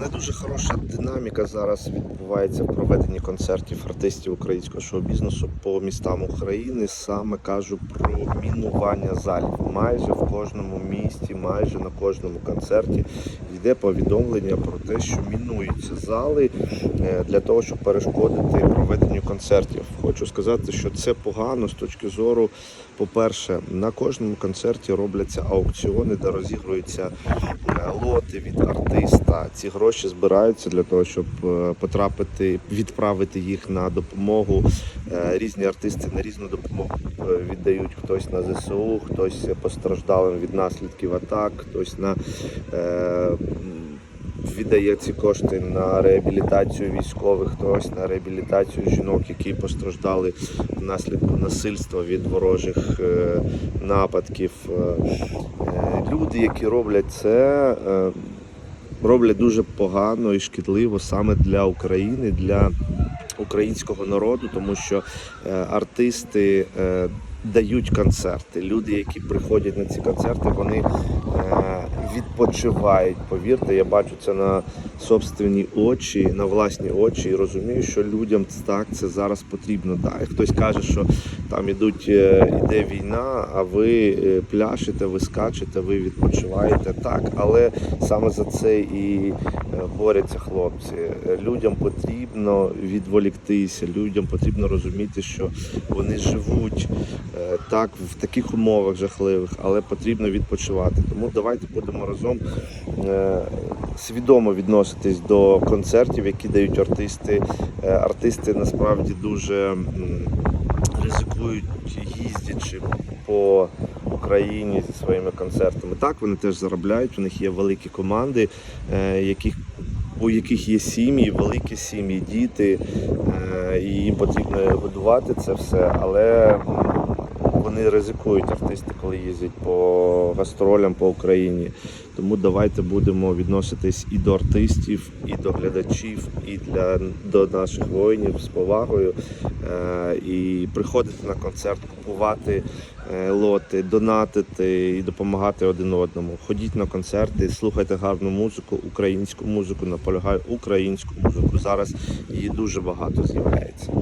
Не дуже хороша динаміка зараз відбувається в проведенні концертів артистів українського шоу-бізнесу по містам України. Саме кажу про мінування залів. Майже в кожному місті, майже на кожному концерті йде повідомлення про те, що мінуються зали е, для того, щоб перешкодити проведенню концертів. Хочу сказати, що це погано з точки зору. По-перше, на кожному концерті робляться аукціони, де розігруються лоти від артиста. Ці гроші збираються для того, щоб е, потрапити, відправити їх на допомогу. Е, Різні артисти на різну допомогу е, віддають хтось на ЗСУ, хтось постраждалим від наслідків атак, хтось на віддає ці кошти на реабілітацію військових, хтось на реабілітацію жінок, які постраждали внаслідку насильства від ворожих е, нападків. Е, Люди, які роблять це, е, роблять дуже погано і шкідливо саме для України, для українського народу, тому що артисти. Дають концерти. Люди, які приходять на ці концерти, вони е, відпочивають. Повірте, я бачу це на собственні очі, на власні очі, і розумію, що людям так це зараз потрібно. Да. Хтось каже, що там ідуть, е, іде війна, а ви е, пляшете, ви скачете, ви відпочиваєте. Так, але саме за це і е, борються хлопці. Людям потрібно відволіктися, людям потрібно розуміти, що вони живуть так в таких умовах жахливих, але потрібно відпочивати. Тому давайте будемо разом е, свідомо відноситись до концертів, які дають артисти. Е, Артисти насправді дуже ризикують їздячи по Україні зі своїми концертами. Так, вони теж заробляють, у них є великі команди, е, яких у яких є сім'ї, великі сім'ї, діти, е, і їм потрібно годувати це все, але вони ризикують артисти, коли їздять по гастролям по Україні. Тому давайте будемо відноситись і до артистів, і до глядачів, і для до наших воїнів з повагою. Е, і приходити на концерт, купувати е, лоти, донатити і допомагати один одному. Ходіть на концерти, слухайте гарну музику, українську музику, наполягаю українську музику. Зараз її дуже багато з'являється.